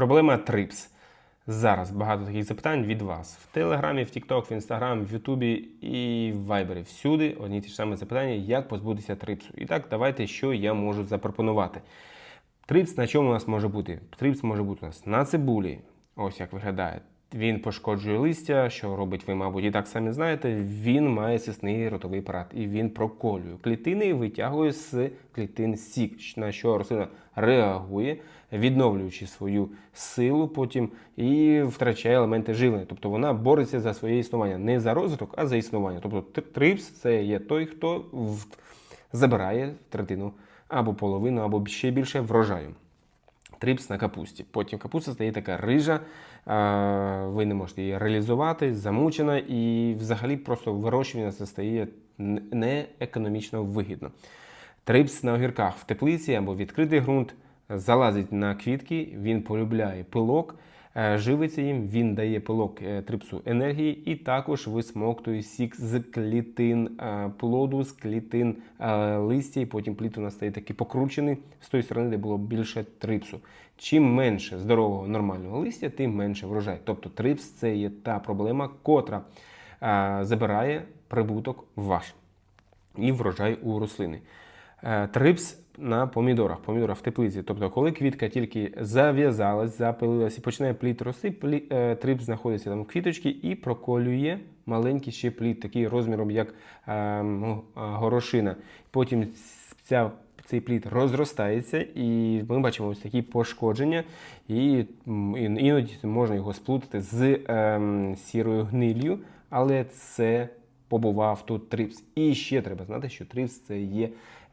Проблема трипс. Зараз багато таких запитань від вас в Телеграмі, в Тікток, в Інстаграм, в Ютубі і в Вайбері. Всюди одні ті ж самі запитання, як позбутися трипсу. І так, давайте, що я можу запропонувати. Трипс на чому у нас може бути? Трипс може бути у нас на цибулі. Ось як виглядає. Він пошкоджує листя, що робить ви, мабуть, і так самі знаєте. Він має сисний ротовий апарат і він проколює клітини і витягує з клітин сік, на що рослина реагує, відновлюючи свою силу потім і втрачає елементи живлення. Тобто вона бореться за своє існування, не за розвиток, а за існування. Тобто трипс це є той, хто забирає третину або половину, або ще більше врожаю. Трипс на капусті. Потім капуста стає така рижа, ви не можете її реалізувати, замучена, і взагалі просто вирощування це стає не економічно вигідно. Трипс на огірках в теплиці або відкритий ґрунт залазить на квітки, він полюбляє пилок, живиться їм, він дає пилок е, трипсу енергії і також висмоктує сік з клітин е, плоду, з клітин е, листя, і потім плід у нас стає такий покручений з тої сторони, де було більше трипсу. Чим менше здорового нормального листя, тим менше врожай. Тобто трипс це є та проблема, котра е, забирає прибуток ваш і врожай у рослини. Е, Трипс на помідорах, помідорах в теплиці. Тобто, коли квітка тільки зав'язалась, запилилась і починає плід рости, плі, е, трипс знаходиться там в квіточці і проколює маленький ще плід, такий розміром, як е, е, горошина. Потім ця цей плід розростається, і ми бачимо ось такі пошкодження, і іноді можна його сплутати з ем, сірою гниллю, але це побував тут трипс. І ще треба знати, що трипс це є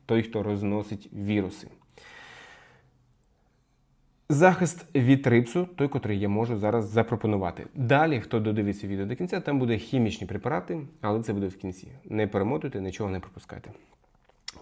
той, хто розносить віруси. Захист від трипсу, той, котрий я можу зараз запропонувати. Далі, хто додивиться відео до кінця, там буде хімічні препарати, але це буде в кінці. Не перемотуйте, нічого не пропускайте.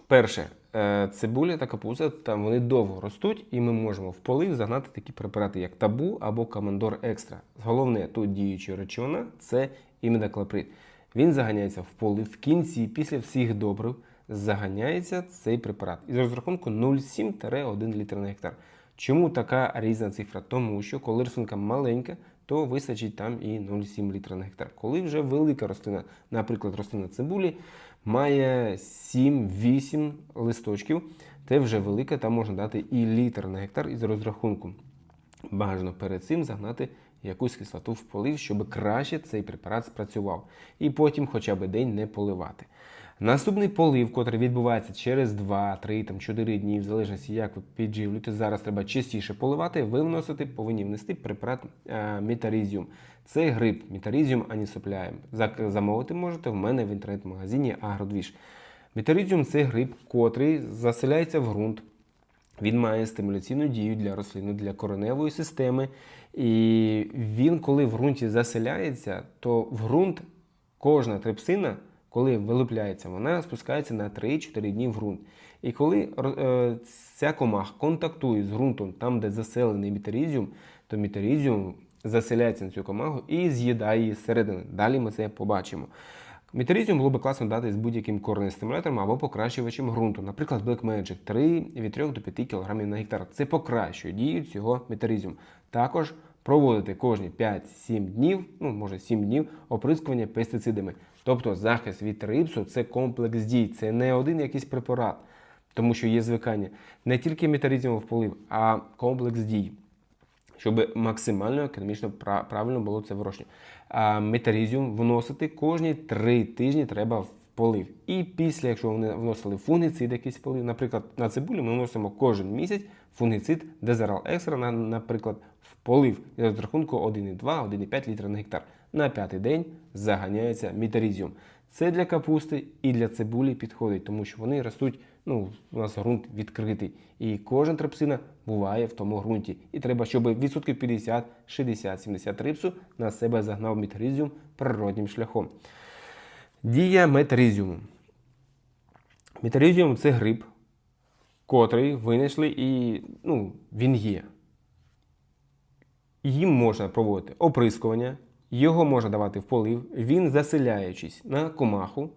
Перше, е, цибуля та капуста, там вони довго ростуть, і ми можемо в полив загнати такі препарати, як табу або Командор Екстра. Головне тут діюча речовина це імідаклоприд. Він заганяється в полив в кінці, після всіх добрив, заганяється цей препарат. Із розрахунку 0,7-1 літр на гектар. Чому така різна цифра? Тому що коли рослинка маленька, то вистачить там і 0,7 літра на гектар. Коли вже велика рослина, наприклад, рослина цибулі, має 7-8 листочків, це вже велика, там можна дати і літр на гектар із розрахунку. Бажано перед цим загнати якусь кислоту в полив, щоб краще цей препарат спрацював. І потім хоча б день не поливати. Наступний полив, котрий відбувається через 2, 3, там, 4 дні, в залежності, як ви підживлюєте, зараз треба частіше поливати, ви вносите, повинні внести препарат е, метарізіум. Це гриб метарізіум анісопляєм. Замовити можете в мене в інтернет-магазині Агродвіж. Метарізіум це гриб, котрий заселяється в ґрунт, він має стимуляційну дію для рослини, для кореневої системи. І він, коли в ґрунті заселяється, то в ґрунт кожна трипсина, коли вилупляється, вона спускається на 3-4 дні в ґрунт. І коли е, ця комах контактує з ґрунтом, там, де заселений мітерізіум, то мітерізіум заселяється на цю комаху і з'їдає її зсередини. Далі ми це побачимо. Метарізіум було би класно дати з будь-яким корнестимулятором або покращувачем ґрунту. Наприклад, Black Magic 3 від 3 до 5 кг на гектар. Це покращує дію цього метарізіум. Також проводити кожні 5-7 днів, ну може 7 днів, оприскування пестицидами. Тобто захист від рипсу це комплекс дій, це не один якийсь препарат, тому що є звикання. Не тільки метарізіум в полив, а комплекс дій щоб максимально економічно правильно було це вирощення. А вносити кожні три тижні треба в полив. І після, якщо вони вносили фунгіцид якийсь полив, наприклад, на цибулю ми вносимо кожен місяць фунгіцид Дезерал Екстра, на- наприклад, в полив з розрахунку 1,2-1,5 літра на гектар. На п'ятий день заганяється метарізіум. Це для капусти і для цибулі підходить, тому що вони ростуть. Ну, у нас ґрунт відкритий, і кожна трапсина буває в тому ґрунті. І треба, щоб відсотків 50, 60, 70 рипсу на себе загнав метарізіум природнім шляхом. Дія метарізіуму. Метарізіум це гриб, котрий винайшли, і ну, він є. Їм можна проводити оприскування, його можна давати в полив, він заселяючись на комаху,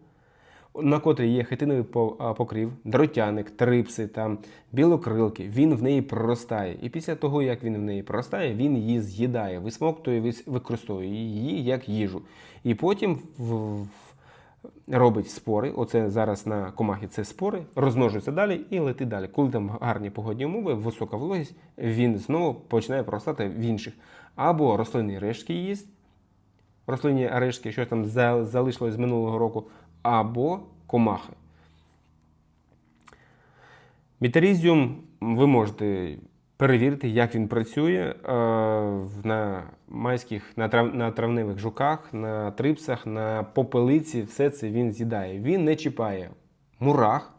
на котрій є хитиновий покрив, дротяник, трипси, там, білокрилки, він в неї проростає. І після того, як він в неї проростає, він її з'їдає, висмоктує, вис- використовує її як їжу. І потім в- робить спори. Оце зараз на комахі це спори, розмножується далі і летить далі. Коли там гарні погодні умови, висока вологість, він знову починає проростати в інших. Або рослинні рештки їсть, рослинні рештки, що там залишилось з минулого року, або комахи. Мітерізіум ви можете перевірити, як він працює е, на майських, на, трав, травневих жуках, на трипсах, на попелиці. Все це він з'їдає. Він не чіпає мурах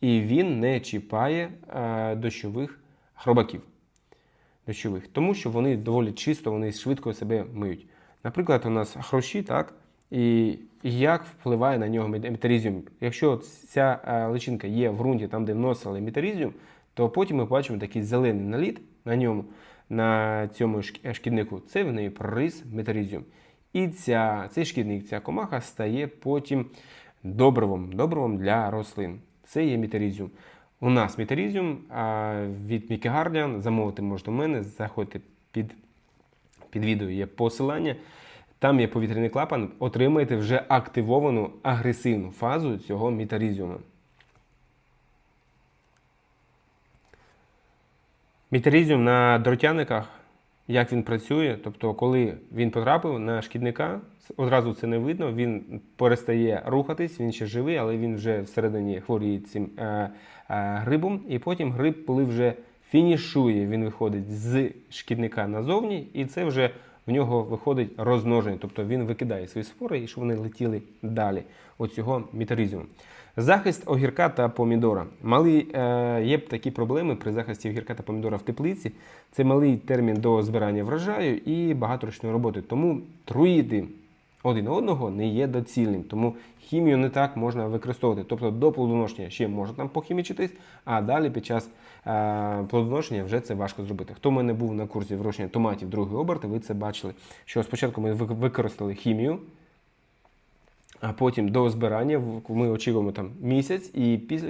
і він не чіпає е, дощових хробаків. Дощових, тому що вони доволі чисто, вони швидко себе миють. Наприклад, у нас хрущі, так, і як впливає на нього мет- метарізіум. Якщо ця е, личинка є в ґрунті, там, де вносили метарізіум, то потім ми бачимо такий зелений наліт на ньому, на цьому шкіднику. Це в неї прорис метарізіум. І ця, цей шкідник, ця комаха стає потім добривом, добривом для рослин. Це є метарізіум. У нас метарізіум від Guardian, замовити можна у мене, заходьте під, під відео, є посилання. Там є повітряний клапан, отримаєте вже активовану агресивну фазу цього метарізіуму. Метарізіум на дротяниках, як він працює, тобто, коли він потрапив на шкідника, одразу це не видно, він перестає рухатись, він ще живий, але він вже всередині хворіє цим е, е, грибом. І потім гриб, коли вже фінішує, він виходить з шкідника назовні, і це вже в нього виходить розмноження, тобто він викидає свої спори, і щоб вони летіли далі. Оцього метарізіуму. Захист огірка та помідора. Малий, е, є такі проблеми при захисті огірка та помідора в теплиці. Це малий термін до збирання врожаю і багаторічної роботи. Тому труїти один одного не є доцільним. Тому хімію не так можна використовувати. Тобто до плодоношення ще можна там похімічитись, а далі під час плодоношення вже це важко зробити. Хто в мене був на курсі вирощення томатів другої оберти, ви це бачили. Що спочатку ми використали хімію. А потім до збирання ми очікуємо там місяць, і після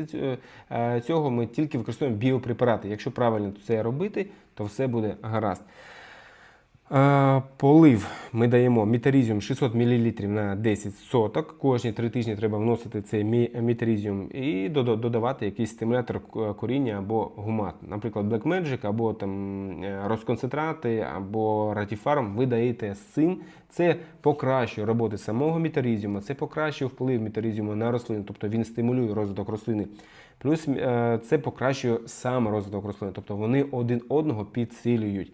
е, цього ми тільки використовуємо біопрепарати. Якщо правильно це робити, то все буде гаразд. Е, Полив ми даємо мітарізіум 600 мл на 10 соток. Кожні 3 тижні треба вносити цей мі- мітарізіум і додавати якийсь стимулятор коріння або гумат. Наприклад, Black Magic, або там е, розконцентрати, або ратіфарм. Ви даєте з цим. Це покращує роботи самого мітарізіуму, це покращує вплив мітарізіуму на рослину, тобто він стимулює розвиток рослини. Плюс е, це покращує сам розвиток рослини, тобто вони один одного підсилюють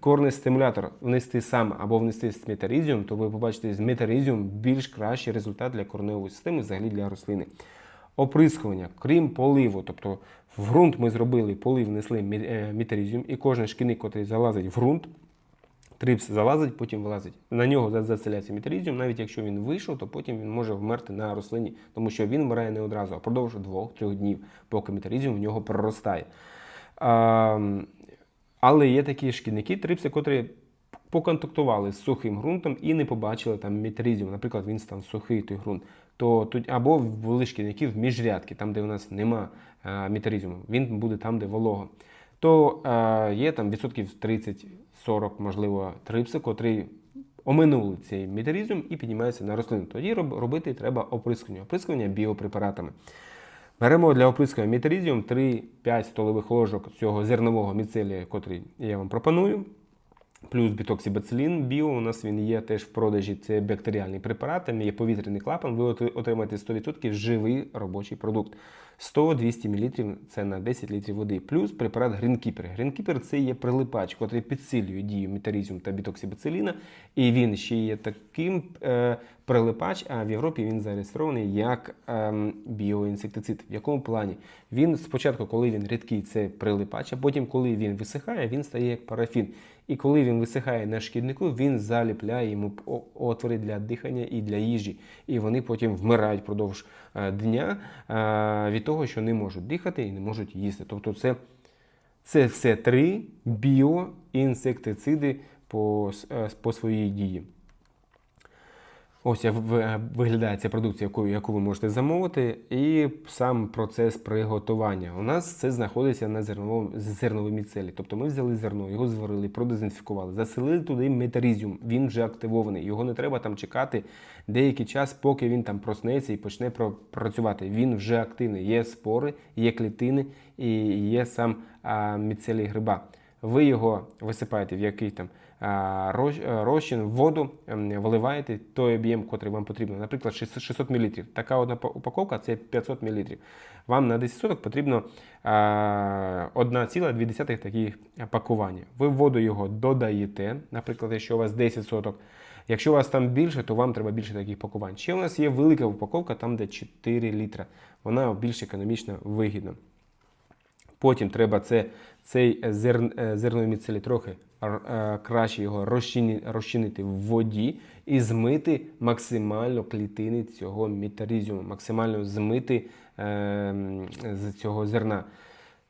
корний стимулятор внести сам або внести з метарізіум, то ви побачите з метарізіум більш кращий результат для корневої системи, взагалі для рослини. Оприскування, крім поливу, тобто в ґрунт ми зробили полив, внесли е, метарізіум, і кожен шкідник, який залазить в ґрунт, трипс залазить, потім вилазить. На нього за- заселяється метарізіум, навіть якщо він вийшов, то потім він може вмерти на рослині, тому що він вмирає не одразу, а продовж двох-трьох днів, поки метарізіум в нього проростає. Але є такі шкідники, трипси, котрі поконтактували з сухим ґрунтом і не побачили там метарізіум. Наприклад, він став сухий той ґрунт. То тут або були шкідники в міжрядки, там, де у нас нема е, метарізіуму. Він буде там, де волого. То е, є там відсотків 30-40, можливо, трипси, котрі оминули цей метарізм і піднімаються на рослину. Тоді робити треба оприскування, оприскування біопрепаратами. Беремо для оприскування мітерізіум 3-5 столових ложок цього зернового міцелія, який я вам пропоную. Плюс бітоксибацилін біо, у нас він є теж в продажі. Це бактеріальний препарат, там є повітряний клапан. Ви отримаєте 100% живий робочий продукт. 100-200 мл це на 10 літрів води. Плюс препарат Greenkeeper. Greenkeeper – це є прилипач, який підсилює дію метарізіум та бітоксибациліна. І він ще є таким е, прилипач, а в Європі він зареєстрований як ем, біоінсектицид. В якому плані? Він спочатку, коли він рідкий, це прилипач, а потім, коли він висихає, він стає як парафін. І коли він висихає на шкіднику, він заліпляє йому отвори для дихання і для їжі. І вони потім вмирають впродовж е, дня е, від того, що не можуть дихати і не можуть їсти. Тобто це, це все три біоінсектициди по, е, по своїй дії. Ось як виглядає ця продукція, яку, яку ви можете замовити, і сам процес приготування. У нас це знаходиться на зерновому зерновій міцелі. Тобто ми взяли зерно, його зварили, продезінфікували, заселили туди метарізіум. Він вже активований. Його не треба там чекати деякий час, поки він там проснеться і почне працювати. Він вже активний. Є спори, є клітини і є сам міцелій гриба. Ви його висипаєте в який там розчин, в воду, ем, виливаєте той об'єм, котрий вам потрібно. Наприклад, 600 600 мл. Така одна упаковка це 500 мл. Вам на 10 соток потрібно 1,2 таких пакування. Ви воду його додаєте, наприклад, якщо у вас 10 соток. Якщо у вас там більше, то вам треба більше таких пакувань. Ще у нас є велика упаковка, там де 4 літра. Вона більш економічно вигідна. Потім треба це, цей зер, е, зерновий міцелій трохи е, краще його розчини, розчинити в воді і змити максимально клітини цього метарізіуму, максимально змити е, з цього зерна.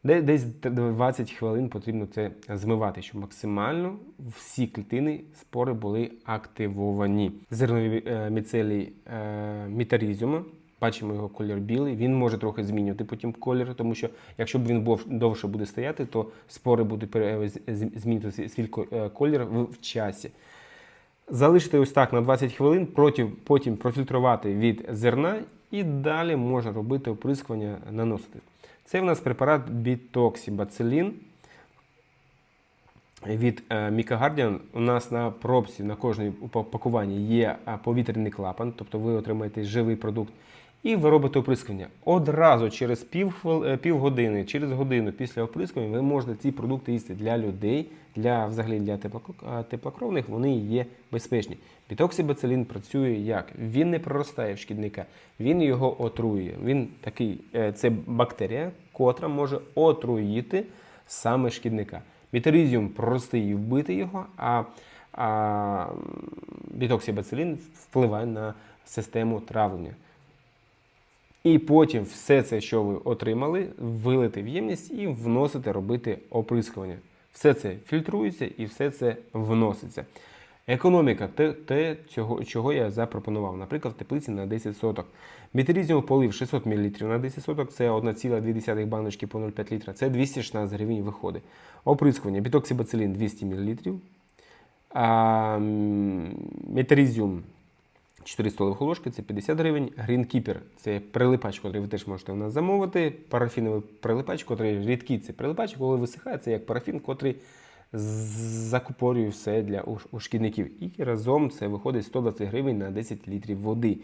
Десь 20 хвилин потрібно це змивати, щоб максимально всі клітини спори були активовані. Зернові е, міцелій е, метарізіума Бачимо його колір білий. Він може трохи змінювати потім колір, тому що якщо б він довше буде стояти, то спори будуть з- змінювати свій- е, колір в, часі. Залишити ось так на 20 хвилин, потім, потім профільтрувати від зерна і далі можна робити оприскування, наносити. Це в нас препарат бітоксібацилін від е, Міка Гардіан. У нас на пробці на кожній упа- пакуванні є повітряний клапан, тобто ви отримаєте живий продукт. І ви робите оприскування. Одразу через пів, хвил- е, півгодини, через годину після оприскування ви можете ці продукти їсти для людей, для взагалі для е, теплокровних, вони є безпечні. Бітоксибацилін працює як? Він не проростає в шкідника, він його отруює. Він такий, е, це бактерія, котра може отруїти саме шкідника. Метарізіум простий і вбити його, а, а бітоксибацилін впливає на систему травлення. І потім все це, що ви отримали, вилити в ємність і вносите робити оприскування. Все це фільтрується і все це вноситься. Економіка те, те цього, чого я запропонував. Наприклад, теплиці на 10 соток. Метрізіум полив 600 мл на 10 соток, це 1,2 баночки по 0,5 літра, це 216 гривень виходить. Оприскування бітоксибацилін 200 мл. А, м, метарізіум 4 столових ложки це 50 гривень. Грінкіпер – це прилипач, який ви теж можете у нас замовити. Парафіновий прилипач, який рідкий це прилипач, коли висихає, це як парафін, котрий закупорює все для шкідників. І разом це виходить 120 гривень на 10 літрів води.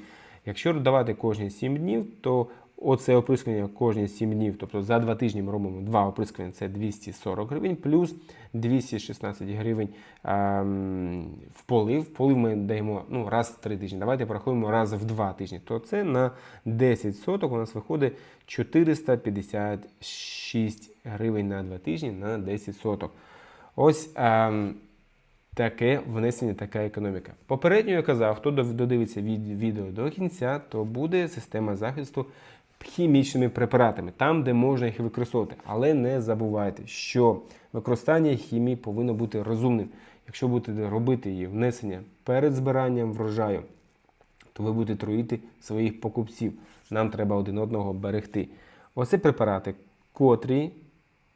Якщо давати кожні 7 днів, то оце оприскування кожні 7 днів, тобто за 2 тижні ми робимо 2 оприскування, це 240 гривень, плюс 216 гривень ем, в полив. В полив ми даємо ну, раз в 3 тижні. Давайте порахуємо раз в 2 тижні. То це на 10 соток у нас виходить 456 гривень на 2 тижні на 10 соток. Ось ем, таке внесення, така економіка. Попередньо я казав, хто додивиться від відео до кінця, то буде система захисту хімічними препаратами, там, де можна їх використовувати. Але не забувайте, що використання хімії повинно бути розумним. Якщо будете робити її внесення перед збиранням врожаю, то ви будете труїти своїх покупців. Нам треба один одного берегти. Оце препарати, котрі,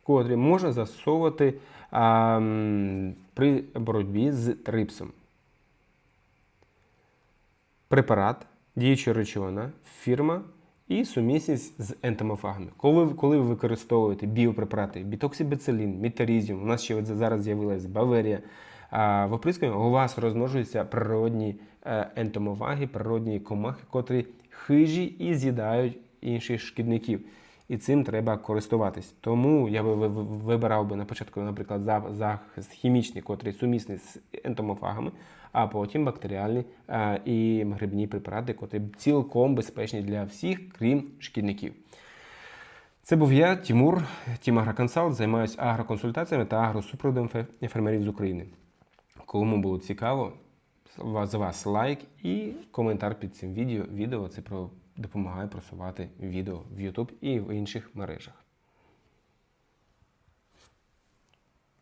котрі можна застосовувати при боротьбі з трипсом. Препарат, діюча речовина, фірма і сумісність з ентомофагами. Коли, коли ви використовуєте біопрепарати, бітоксибецилін, мітарізіум, у нас ще зараз з'явилась Баверія, в оприскуванні у вас розмножуються природні е, ентомофаги, природні комахи, котрі хижі і з'їдають інших шкідників. І цим треба користуватись. Тому я би ви- ви- вибирав би на початку, наприклад, захист хімічний, котрий сумісний з ентомофагами, а потім бактеріальні е, і грибні препарати, котрі цілком безпечні для всіх, крім шкідників. Це був я, Тимур, Тім Агроконсалт, займаюся агроконсультаціями та агросупроводом фе- фермерів з України. Кому було цікаво, з вас лайк і коментар під цим відео. Відео це про допомагає просувати відео в YouTube і в інших мережах.